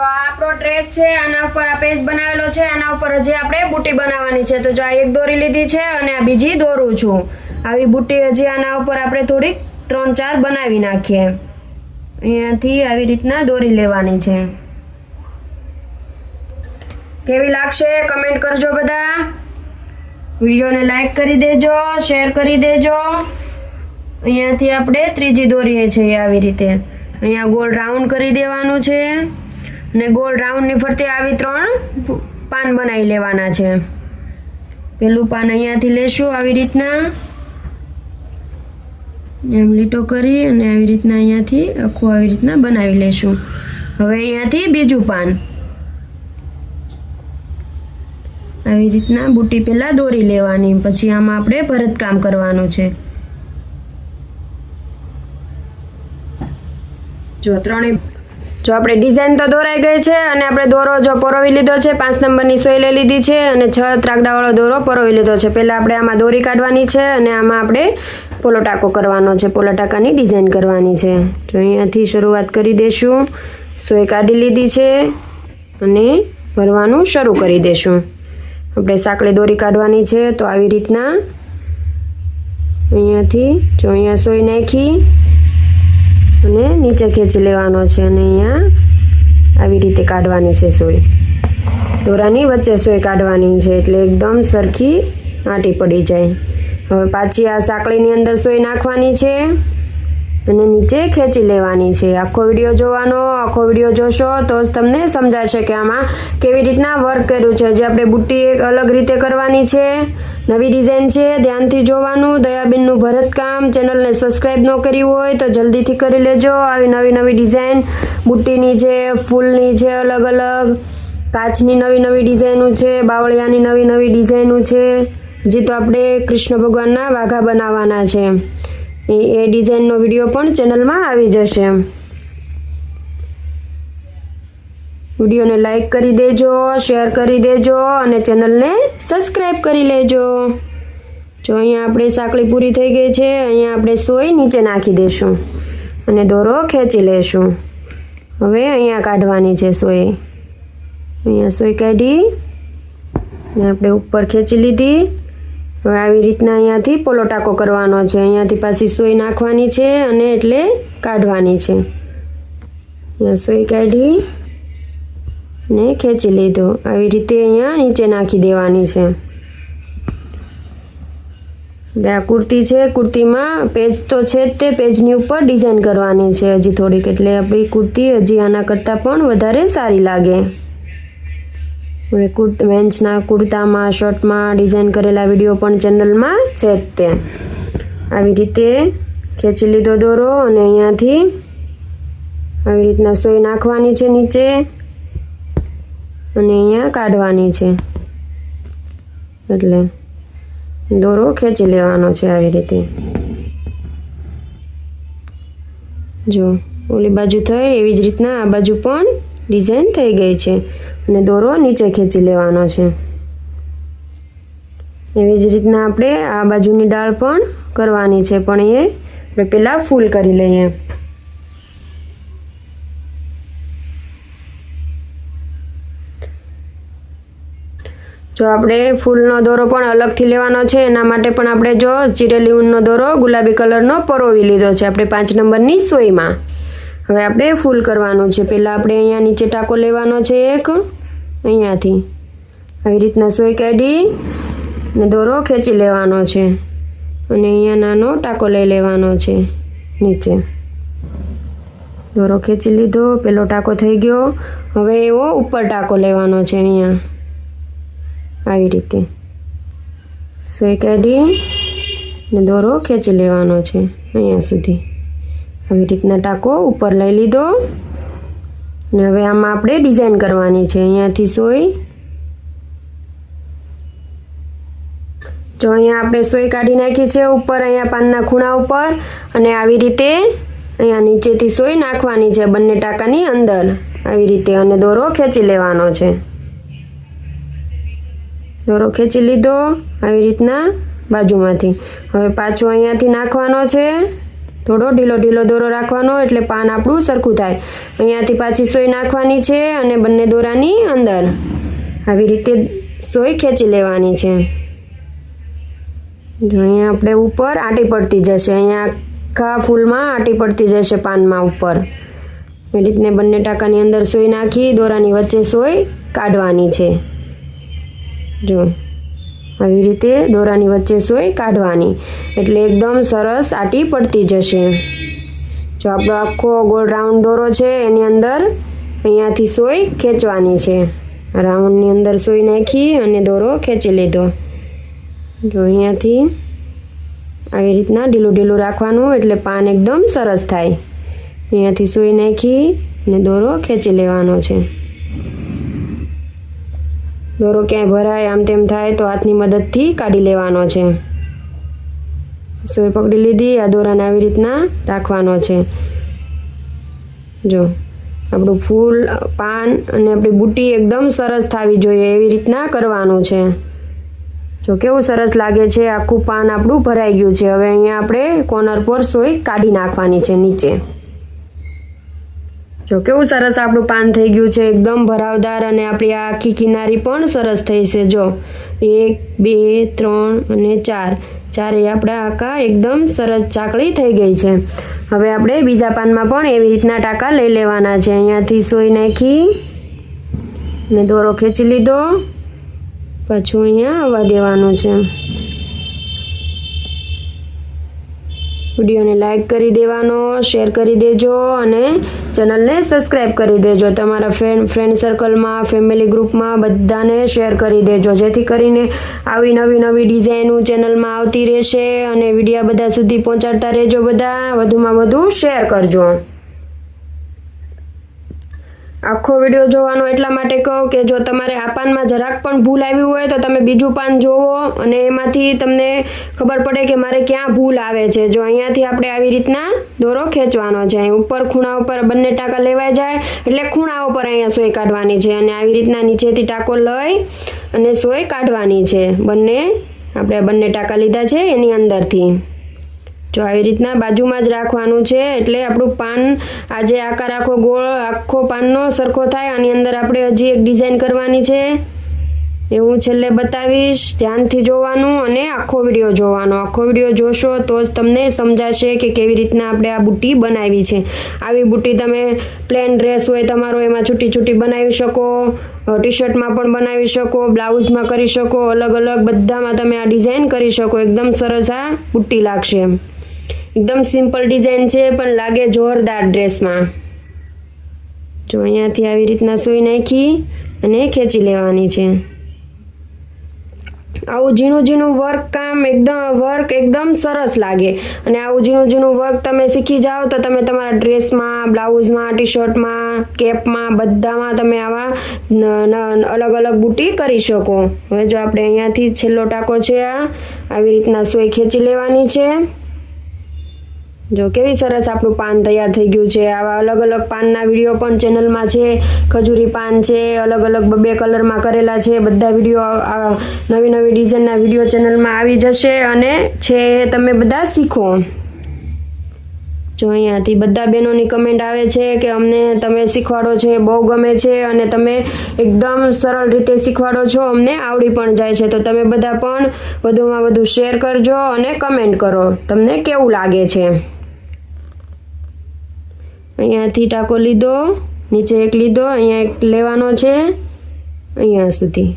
તો આ આપણો ડ્રેસ છે, આના ઉપર આ પેજ બનાવેલો છે, આના ઉપર હજી આપણે બુટી બનાવવાની છે. તો જો આ એક દોરી લીધી છે અને આ બીજી દોરું છું. આવી બુટી હજી આના ઉપર આપણે થોડીક ત્રણ ચાર બનાવી નાખીએ. અહીંયાથી આવી રીતના દોરી લેવાની છે. કેવી લાગશે કમેન્ટ કરજો બધા. વિડીયોને લાઈક કરી દેજો, શેર કરી દેજો. અહીંયાથી આપણે ત્રીજી દોરીએ છીએ આવી રીતે. અહીંયા ગોળ રાઉન્ડ કરી દેવાનું છે. અને ગોળ રાઉન્ડની ફરતે આવી ત્રણ પાન બનાવી લેવાના છે. પેલું પાન અહીંયાથી લેશું આવી રીતના. એમ લીટો કરી અને આવી રીતના અહીંયાથી આખું આવી રીતના બનાવી લેશું. હવે અહીંયાથી બીજું પાન. આવી રીતના બુટી પહેલાં દોરી લેવાની, પછી આમાં આપણે ભરતકામ કરવાનું છે. જો ત્રણેય જો આપણે ડિઝાઇન તો દોરાઈ ગઈ છે અને આપણે દોરો જો પરોવી લીધો છે, પાંચ નંબરની સોય લઈ લીધી છે અને છ ત્રાગડાવાળો દોરો પરોવી લીધો છે. પહેલાં આપણે આમાં દોરી કાઢવાની છે અને આમાં આપણે પોલો ટાંકો કરવાનો છે પોલો ટાંકાની ડિઝાઇન કરવાની છે. જો અહીંયાથી શરૂઆત કરી દઈશું સોય કાઢી લીધી છે અને ભરવાનું શરૂ કરી દઈશું આપણે સાંકળી દોરી કાઢવાની છે તો આવી રીતના અહીંયાથી જો અહીંયા સોય નાખી અને નીચે ખેંચી લેવાનો છે અને અહીંયા આવી રીતે કાઢવાની છે સોય. દોરાની વચ્ચે સોય કાઢવાની છે એટલે એકદમ સરખી આંટી પડી જાય. હવે પાછી આ સાંકળીની અંદર સોય નાખવાની છે અને નીચે ખેંચી લેવાની છે. આખો વીડિયો જોવાનો, આખો વીડિયો જોશો તો જ તમને સમજાશે કે આમાં કેવી રીતના વર્ક કર્યું છે. જે આપણે બુટ્ટી એક અલગ રીતે કરવાની છે નવી ડિઝાઇન છે, ધ્યાનથી જોવાનું. દયાબેનનું ભરતકામ. ચેનલને સબસ્ક્રાઈબ ન કર્યું હોય તો જલ્દીથી કરી લેજો. આવી નવી નવી ડિઝાઇન. બુટ્ટીની છે, ફૂલની છે, અલગ અલગ. કાચની નવી નવી ડિઝાઇનો છે, બાવળિયાની નવી નવી ડિઝાઇનો છે, જે તો આપણે કૃષ્ણ ભગવાનના વાઘા બનાવવાના છે. એ એ ડિઝાઇનનો વીડિયો પણ ચેનલમાં આવી જશે. વિડીયોને લાઇક કરી દેજો, શેર કરી દેજો અને ચેનલને સબસ્ક્રાઈબ કરી લેજો. જો અહીંયા આપણે સાંકળી પૂરી થઈ ગઈ છે, અહીંયા આપણે સોય નીચે નાખી દઈશું અને દોરો ખેંચી લેશું. હવે અહીંયા કાઢવાની છે સોય. અહીંયા સોય કાઢી ને આપણે ઉપર ખેંચી લીધી. હવે આવી રીતના અહીંયાથી પોલો ટાંકો કરવાનો છે. અહીંયાથી પાછી સોય નાખવાની છે અને એટલે કાઢવાની છે. અહીંયા સોય કાઢી. ને ખેંચી લીધો. આવી રીતે અહીંયા નીચે નાખી દેવાની છે. આ કુર્તી છે, કુર્તીમાં પેજ તો છે જ તે પેજની ઉપર ડિઝાઇન કરવાની છે. હજી થોડીક એટલે આપણી કુર્તી હજી આના કરતાં પણ વધારે સારી લાગે. હવે કુર્ત મેન્સના કુર્તામાં, શર્ટમાં ડિઝાઇન કરેલા વીડિયો પણ ચેનલમાં છે જ તે. આવી રીતે ખેંચી લીધો દોરો અને અહીંયાથી આવી રીતના સોય નાખવાની છે નીચે. અને અહીંયા કાઢવાની છે. એટલે દોરો ખેંચી લેવાનો છે આવી રીતે. જો, ઓલી બાજુ થઈ, એવી જ રીતના આ બાજુ પણ ડિઝાઇન થઈ ગઈ છે. અને દોરો નીચે ખેંચી લેવાનો છે. એવી જ રીતના આપણે આ બાજુની ડાળ પણ કરવાની છે. પણ એ આપણે પહેલાં ફૂલ કરી લઈએ. જો આપણે ફૂલનો દોરો પણ અલગથી લેવાનો છે, એના માટે પણ આપણે જો ચીરેલી ઊનનો દોરો ગુલાબી કલરનો પરોવી લીધો છે, આપણે પાંચ નંબરની સોયમાં. હવે આપણે ફૂલ કરવાનું છે. પહેલાં આપણે અહીંયા નીચે ટાંકો લેવાનો છે એક, અહીંયાથી. આવી રીતના સોય કાઢી ને દોરો ખેંચી લેવાનો છે. અને અહીંયા નાનો ટાંકો લઈ લેવાનો છે, નીચે. દોરો ખેંચી લીધો, પેલો ટાંકો થઈ ગયો. હવે એવો ઉપર ટાંકો લેવાનો છે અહીંયા. આવી રીતે. સોય કાઢી ને દોરો ખેંચી લેવાનો છે અહીંયા સુધી. આવી રીતના ટાંકો ઉપર લઈ લીધો. ને હવે આમાં આપણે ડિઝાઇન કરવાની છે. અહીંયાથી સોય. જો અહીંયા આપણે સોય કાઢી નાખી છે ઉપર, અહીંયા પાનના ખૂણા ઉપર, અને આવી રીતે અહીંયા નીચેથી સોય નાખવાની છે બંને ટાંકાની અંદર. આવી રીતે અને દોરો ખેંચી લેવાનો છે. દોરો ખેંચી લીધો. આવી રીતના બાજુમાંથી. હવે પાછો અહીંયાથી નાખવાનો છે. થોડો ઢીલો ઢીલો દોરો રાખવાનો એટલે પાન આપણું સરખું થાય. અહીંયાથી પાછી સોય નાખવાની છે અને બંને દોરાની અંદર. આવી રીતે સોય ખેંચી લેવાની છે. અહીંયા આપણે ઉપર આટી પડતી જશે. અહીંયા આખા ફૂલમાં આટી પડતી જશે પાનમાં ઉપર. એ રીતને બંને ટાંકાની અંદર સોય નાખી, દોરાની વચ્ચે સોય કાઢવાની છે. જો, આવી રીતે દોરાની વચ્ચે સોય કાઢવાની. એટલે એકદમ સરસ આટી પડતી જશે. જો આપણો આખો ગોળ રાઉન્ડ દોરો છે, એની અંદર અહીંયાથી સોય ખેંચવાની છે. રાઉન્ડની અંદર સોય નાખી અને દોરો ખેંચી લીધો. જો અહીંયાથી આવી રીતના ઢીલું ઢીલું રાખવાનું એટલે પાન એકદમ સરસ થાય. અહીંયાથી સોય નાખી અને દોરો ખેંચી લેવાનો છે. દોરો ક્યાંય ભરાય, આમ તેમ થાય, તો હાથની મદદથી કાઢી લેવાનો છે. સોય પકડી લીધી, આ દોરાને આવી રીતના રાખવાનો છે. જો, આપણું ફૂલ, પાન અને આપણી બુટ્ટી એકદમ સરસ થવી જોઈએ, એવી રીતના કરવાનું છે. જો, કેવું સરસ લાગે છે, આખું પાન આપણું ભરાઈ ગયું છે. હવે અહીંયા આપણે કોર્નર પર સોય કાઢી નાખવાની છે, નીચે. જો કેવું સરસ આપણું પાન થઈ ગયું છે, એકદમ ભરાવદાર અને આપણી આ આખી કિનારી પણ સરસ થઈ છે. જો એક, બે, ત્રણ અને ચાર ચારે આપણા આકા એકદમ સરસ ચાકળી થઈ ગઈ છે. હવે આપણે બીજા પાનમાં પણ એવી રીતના ટાંકા લઈ લેવાના છે. અહીંયાથી સોઈ નાખી ને દોરો ખેંચી લીધો. પાછું અહીંયા આવવા દેવાનું છે. વિડીયોને લાઈક કરી દેવાનો, શેર કરી દેજો અને ચેનલને સબસ્ક્રાઈબ કરી દેજો. તમારા ફ્રેન્ડ ફ્રેન્ડ સર્કલમાં ફેમિલી ગ્રુપમાં બધાને શેર કરી દેજો. જેથી કરીને આવી નવી નવી ડિઝાઇનો ચેનલમાં આવતી રહેશે અને વિડીયા બધા સુધી પહોંચાડતા રહેજો બધા. વધુમાં વધુ શેર કરજો. આખો વીડિયો જોવાનો એટલા માટે કહું કે જો તમારે આ પાનમાં જરાક પણ ભૂલ આવી હોય તો તમે બીજું પાન જોવો અને એમાંથી તમને ખબર પડે કે મારે ક્યાં ભૂલ આવે છે. જો અહીંયાથી આપણે આવી રીતના દોરો ખેંચવાનો છે. ઉપર ખૂણા ઉપર બંને ટાંકા લેવાઈ જાય એટલે ખૂણા ઉપર અહીંયા સોય કાઢવાની છે અને આવી રીતના નીચેથી ટાંકો લઈ અને સોય કાઢવાની છે. બંને, આપણે બંને ટાંકા લીધા છે એની અંદરથી. જો આવી રીતના બાજુમાં જ રાખવાનું છે, એટલે આપણું પાન આજે આકાર આખો ગોળ, આખો પાનનો સરખો થાય, આની અંદર આપણે હજી એક ડિઝાઇન કરવાની છે. એ હું છેલ્લે બતાવીશ. ધ્યાનથી જોવાનું અને આખો વીડિયો જોવાનો. આખો વીડિયો જોશો તો જ તમને સમજાશે કે કેવી રીતના આપણે આ બુટ્ટી બનાવી છે. આવી બુટ્ટી તમે પ્લેન ડ્રેસ હોય તમારો, એમાં છૂટી છૂટી બનાવી શકો ટી શર્ટમાં પણ બનાવી શકો, બ્લાઉઝમાં કરી શકો, અલગ અલગ બધામાં તમે આ ડિઝાઇન કરી શકો. એકદમ સરસ આ બુટ્ટી લાગશે એકદમ સિમ્પલ ડિઝાઇન છે, પણ લાગે જોરદાર ડ્રેસમાં જો અહીંયાથી આવી રીતના સુઈ નાખી અને ખેંચી લેવાની છે. આવું ઝીણું ઝીણું વર્ક કામ એકદમ વર્ક એકદમ સરસ લાગે. અને આવું ઝીણું ઝીણું વર્ક તમે શીખી જાઓ તો તમે તમારા ડ્રેસમાં બ્લાઉઝમાં ટી શર્ટમાં કેપમાં બધામાં તમે આવા અલગ અલગ બુટી કરી શકો. હવે જો આપણે અહીંયાથી છેલ્લો ટાંકો છે આ, આવી રીતના સોય ખેંચી લેવાની છે. જો કેવી સરસ આપણું પાન તૈયાર થઈ ગયું છે. આવા અલગ અલગ પાનના વીડિયો પણ ચેનલમાં છે. ખજૂરી પાન છે, અલગ અલગ બબે કલરમાં કરેલા છે. બધા વીડિયો નવી નવી ડિઝાઇનના વીડિયો ચેનલમાં આવી જશે અને છે તમે બધા શીખો. જો અહીંયાથી બધા બહેનોની કમેન્ટ આવે છે કે અમને તમે શીખવાડો છે બહુ ગમે છે અને તમે એકદમ સરળ રીતે શીખવાડો છો, અમને આવડી પણ જાય છે. તો તમે બધા પણ વધુમાં વધુ શેર કરજો અને કમેન્ટ કરો. તમને કેવું લાગે છે? અહીંયાથી ટાંકો લીધો, નીચે એક લીધો, અહીંયા એક લેવાનો છે, અહીંયા સુધી.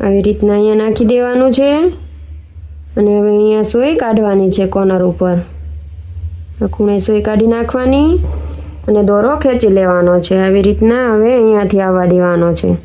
આવી રીતના અહીંયા નાખી દેવાનું છે. અને હવે અહીંયા સોય કાઢવાની છે કોર્નર ઉપર. ખૂણે સોય કાઢી નાખવાની અને દોરો ખેંચી લેવાનો છે. આવી રીતના હવે અહીંયાથી આવવા દેવાનો છે.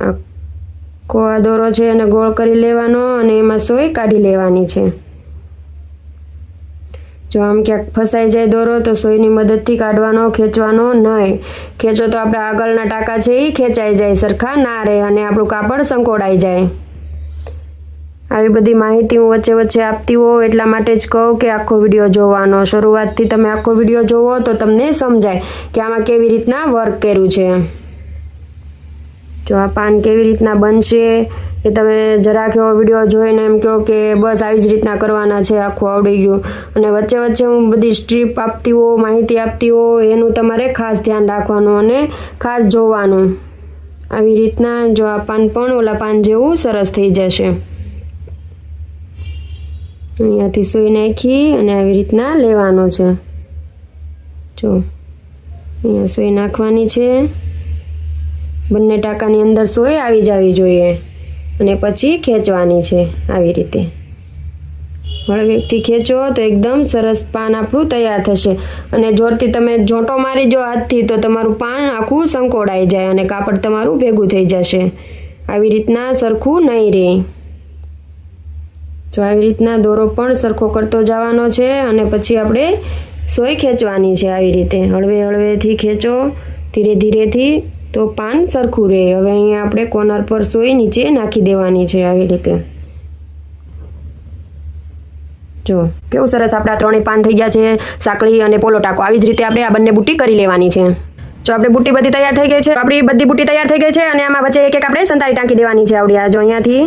આખો આ દોરો છે અને ગોળ કરી લેવાનો અને એમાં સોય કાઢી લેવાની છે. જો આમ ક્યાંક ફસાઈ જાય દોરો, તો સોયની મદદથી કાઢવાનો, ખેંચવાનો નહીં. ખેંચો તો આપણે આગળના ટાંકા છે એ ખેંચાઈ જાય સરખા, ના રહે અને આપણું કાપડ સંકોડાઈ જાય. આવી બધી માહિતી હું વચ્ચે વચ્ચે આપતી હોઉં એટલા માટે જ કહું કે આખો વીડિયો જોવાનો. શરૂઆતથી તમે આખો વીડિયો જોવો તો તમને સમજાય કે આમાં કેવી રીતના વર્ક કર્યું છે. જો આ પાન કેવી રીતના બનશે એ તમે જરાક એવો વીડિયો જોઈને એમ કહો કે બસ આવી જ રીતના કરવાના છે, આખું આવડી ગયું. અને વચ્ચે વચ્ચે હું બધી સ્ટ્રીપ આપતી હોઉં માહિતી આપતી હોઉં એનું તમારે ખાસ ધ્યાન રાખવાનું અને ખાસ જોવાનું. આવી રીતના જો આ પાન પણ ઓલા પાન જેવું સરસ થઈ જશે. અહીંયાથી સુઈ નાખી અને આવી રીતના લેવાનો છે. જો, અહીંયા સોય નાખવાની છે. બંને ટાંકાની અંદર સોય આવી જવી જોઈએ. અને પછી ખેંચવાની છે આવી રીતે. હળવેકથી ખેંચો તો એકદમ સરસ પાન આપણું તૈયાર થશે. અને જોરથી તમે જોંટો મારી જો હાથથી તો તમારું પાન આખું સંકોડાઈ જાય અને કાપડ તમારું ભેગું થઈ જશે. આવી રીતના સરખું નહીં રહે જો આવી રીતના દોરો પણ સરખો કરતો જવાનો છે અને પછી આપણે સોય ખેંચવાની છે આવી રીતે. હળવે હળવેથી ખેંચો, ધીરે ધીરેથી તો પાન સરખું રહે. હવે અહીંયા આપણે કોર્નર પર સોય નીચે નાખી દેવાની છે આવી રીતે. જો, કેવું સરસ આપણા ત્રણેય પાન થઈ ગયા છે, સાંકળી અને પોલો ટાકો. આવી જ રીતે આપણે આ બંને બુટ્ટી કરી લેવાની છે. જો, આપણે બુટ્ટી બધી તૈયાર થઈ ગઈ છે? આપણી બધી બુટ્ટી તૈયાર થઈ ગઈ છે અને આમાં વચ્ચે એક એક આપણે સંતારી ટાંકી દેવાની છે. આવડી આ જો અહીંયાથી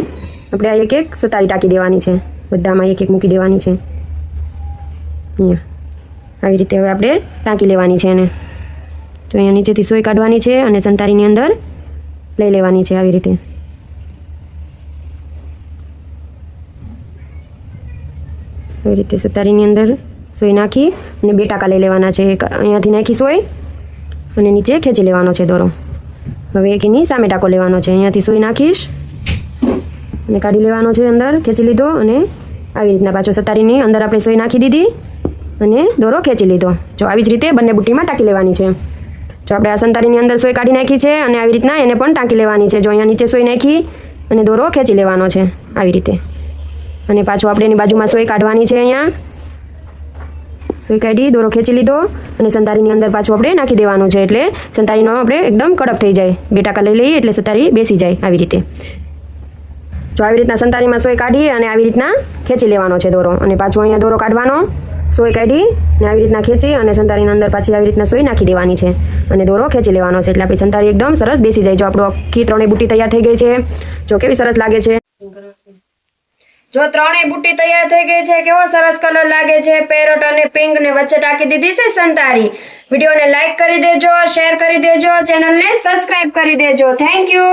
આપણે આ એક એક સતારી ટાંકી દેવાની છે. બધામાં એક એક મૂકી દેવાની છે. અહીંયા. આવી રીતે હવે આપણે ટાંકી લેવાની છે એને. જો અહીંયા નીચેથી સોય કાઢવાની છે અને સંતારીની અંદર લઈ લેવાની છે આવી રીતે. આવી રીતે સતારીની અંદર સોય નાખી અને બે ટાંકા લઈ લેવાના છે. અહીંયાથી નાખી સોય અને નીચે ખેંચી લેવાનો છે દોરો. હવે એક એની સામે ટાંકો લેવાનો છે. અહીંયાથી સોય નાખીશ અને કાઢી લેવાનો છે અંદર, ખેંચી લીધો અને આવી રીતના પાછો સતારીની અંદર આપણે સોય નાખી દીધી અને દોરો ખેંચી લીધો. જો આવી જ રીતે બંને બુટ્ટીમાં ટાંકી લેવાની છે. જો આપણે આ સંતારીની અંદર સોય કાઢી નાખી છે અને આવી રીતના એને પણ ટાંકી લેવાની છે. જો અહીંયા નીચે સોય નાખી અને દોરો ખેંચી લેવાનો છે આવી રીતે. અને પાછું આપણે એની બાજુમાં સોય કાઢવાની છે અહીંયા. સોય કાઢી, દોરો ખેંચી લીધો અને સંતારીની અંદર પાછું આપણે નાખી દેવાનું છે એટલે સંતારીનો આપણે એકદમ કડક થઈ જાય. બે ટાંકા લઈ લઈએ એટલે સંતારી બેસી જાય આવી રીતે. જો આવી રીતના સંતારીમાં સોય કાઢી અને આવી રીતના ખેંચી લેવાનો છે દોરો. અને પાછું અહીંયા દોરો કાઢવાનો. સોય કાઢી ને આવી રીતના ખેંચી અને સંતારીની અંદર પાછી આવી રીતના સોય નાખી દેવાની છે. અને દોરો ખેંચી લેવાનો છે એટલે આપણી સંતારી એકદમ સરસ બેસી જાય. જો આપણું આખી ત્રણેય બુટ્ટી તૈયાર થઈ ગઈ છે. જો કેવી સરસ લાગે છે. જો ત્રણેય બુટ્ટી તૈયાર થઈ ગઈ છે, કેવો સરસ કલર લાગે છે. પેરોટ અને પિંક ને વચ્ચે ટાંકી દીધી છે સંતારી. વિડીયોને લાઈક કરી દેજો શેર કરી દેજો ચેનલને સબસ્ક્રાઇબ કરી દેજો. Thank you